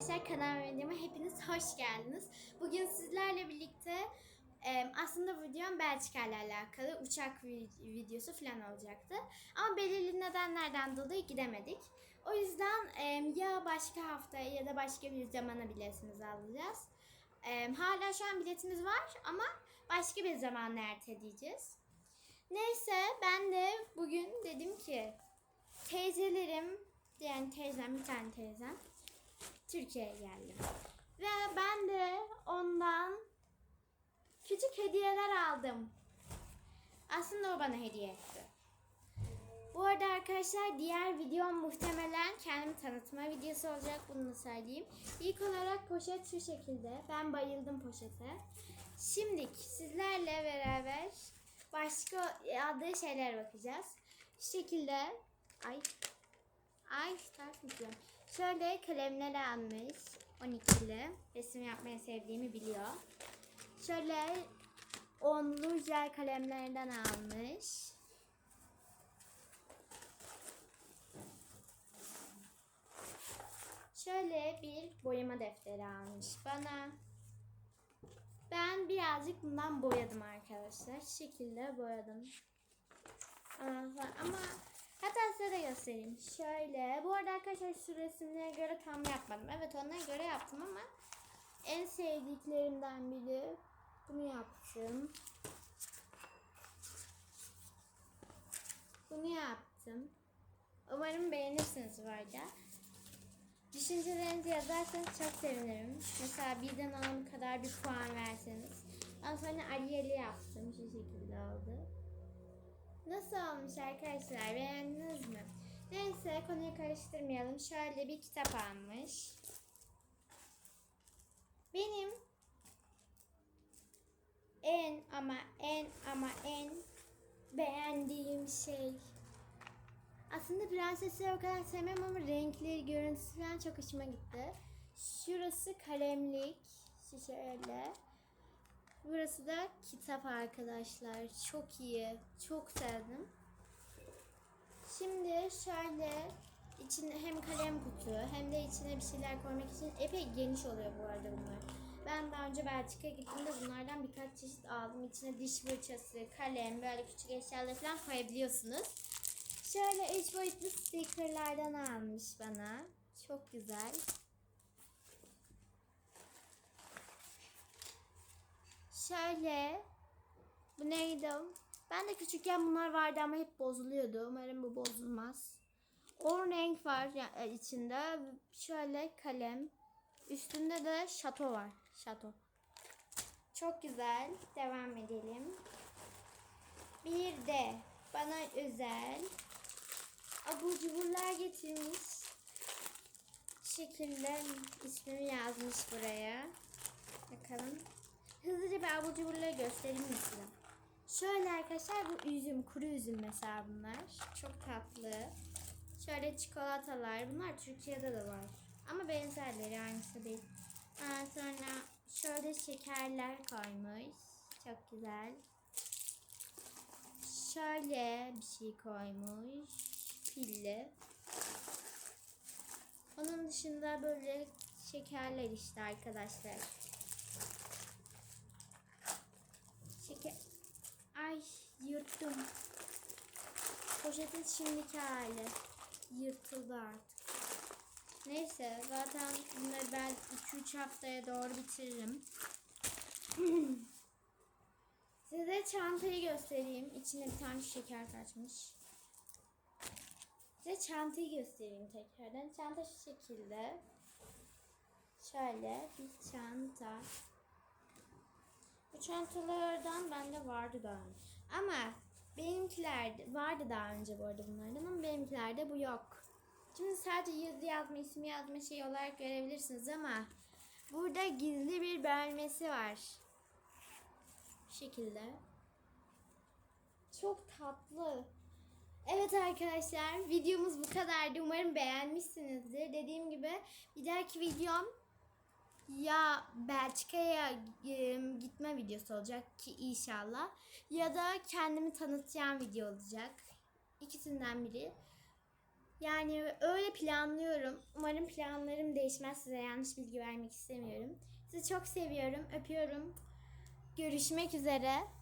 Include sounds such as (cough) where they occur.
Arkadaşlar kanalıma videoma hepiniz hoş geldiniz. Bugün sizlerle birlikte aslında videom Belçika ile alakalı uçak vi- videosu falan olacaktı. Ama belirli nedenlerden dolayı gidemedik. O yüzden ya başka haftaya ya da başka bir zamana biletimizi alacağız. Hala şu an biletimiz var ama başka bir zamana erteleyeceğiz. Neyse ben de bugün dedim ki teyzelerim yani teyzem bir tane teyzem Türkiye'ye geldim. Ve ben de ondan küçük hediyeler aldım. Aslında o bana hediye etti. Bu arada arkadaşlar diğer videom muhtemelen kendimi tanıtma videosu olacak bunu da söyleyeyim. İlk olarak poşet şu şekilde. Ben bayıldım poşete. Şimdi sizlerle beraber başka aldığı şeyler bakacağız. Şu şekilde ay Ay tutuyorum? Şöyle kalemler almış. 12'li. Resim yapmayı sevdiğimi biliyor. Şöyle onlu jel kalemlerden almış. Şöyle bir boyama defteri almış bana. Ben birazcık bundan boyadım arkadaşlar. Şu şekilde boyadım. Ama hatta size de göstereyim. Şöyle. Bu arada arkadaşlar şu resimlere göre tam yapmadım. Evet onlara göre yaptım ama en sevdiklerimden biri bunu yaptım. Bunu yaptım. Umarım beğenirsiniz bu arada. Düşüncelerinizi yazarsanız çok sevinirim. Mesela birden on kadar bir puan verseniz. Ondan sonra Ariel'i yaptım. Şu şekilde oldu. Nasıl olmuş arkadaşlar? Beğendiniz mi? Neyse konuyu karıştırmayalım. Şöyle bir kitap almış. Benim en ama en ama en beğendiğim şey aslında prensesleri o kadar sevmem ama renkleri, görüntüsü falan çok hoşuma gitti. Şurası kalemlik. Şöyle. Burası da kitap arkadaşlar. Çok iyi. Çok sevdim. Şimdi şöyle içinde hem kalem kutu hem de içine bir şeyler koymak için epey geniş oluyor bu arada bunlar. Ben daha önce Belçika'ya gittiğimde bunlardan birkaç çeşit aldım. İçine diş fırçası, kalem, böyle küçük eşyalar falan koyabiliyorsunuz. Şöyle üç boyutlu stickerlardan almış bana. Çok güzel. Şöyle. Bu neydi? Ben de küçükken bunlar vardı ama hep bozuluyordu. Umarım bu bozulmaz. O renk var e, içinde. Şöyle kalem. Üstünde de şato var. Şato. Çok güzel. Devam edelim. Bir de bana özel abur cuburlar getirmiş. Şekilde ismimi yazmış buraya. Bakalım. Hızlıca bir abur cuburları göstereyim mi size? Şöyle arkadaşlar bu üzüm, kuru üzüm mesela bunlar. Çok tatlı. Şöyle çikolatalar. Bunlar Türkiye'de de var. Ama benzerleri aynısı değil. Ondan sonra şöyle şekerler koymuş. Çok güzel. Şöyle bir şey koymuş. Pilli. Onun dışında böyle şekerler işte arkadaşlar. Şeker. Ay yırttım. Poşetin şimdiki hali. Yırtıldı artık. Neyse zaten bunları ben 2-3 haftaya doğru bitiririm. (clears throat) Size çantayı göstereyim. İçine bir tane şeker kaçmış. Size çantayı göstereyim tekrardan. Çanta şu şekilde. Şöyle bir çanta. Bu çantalardan bende vardı daha önce. Ama benimkilerde vardı daha önce bu arada bunlardan ama benimkilerde bu yok. Şimdi sadece yazı yazma, isim yazma şey olarak görebilirsiniz ama burada gizli bir bölmesi var. Bu şekilde. Çok tatlı. Evet arkadaşlar videomuz bu kadardı. Umarım beğenmişsinizdir. Dediğim gibi bir dahaki videom ya Belçika'ya e, gitme videosu olacak ki inşallah ya da kendimi tanıtacağım video olacak. İkisinden biri. Yani öyle planlıyorum. Umarım planlarım değişmez. Size yanlış bilgi vermek istemiyorum. Sizi çok seviyorum. Öpüyorum. Görüşmek üzere.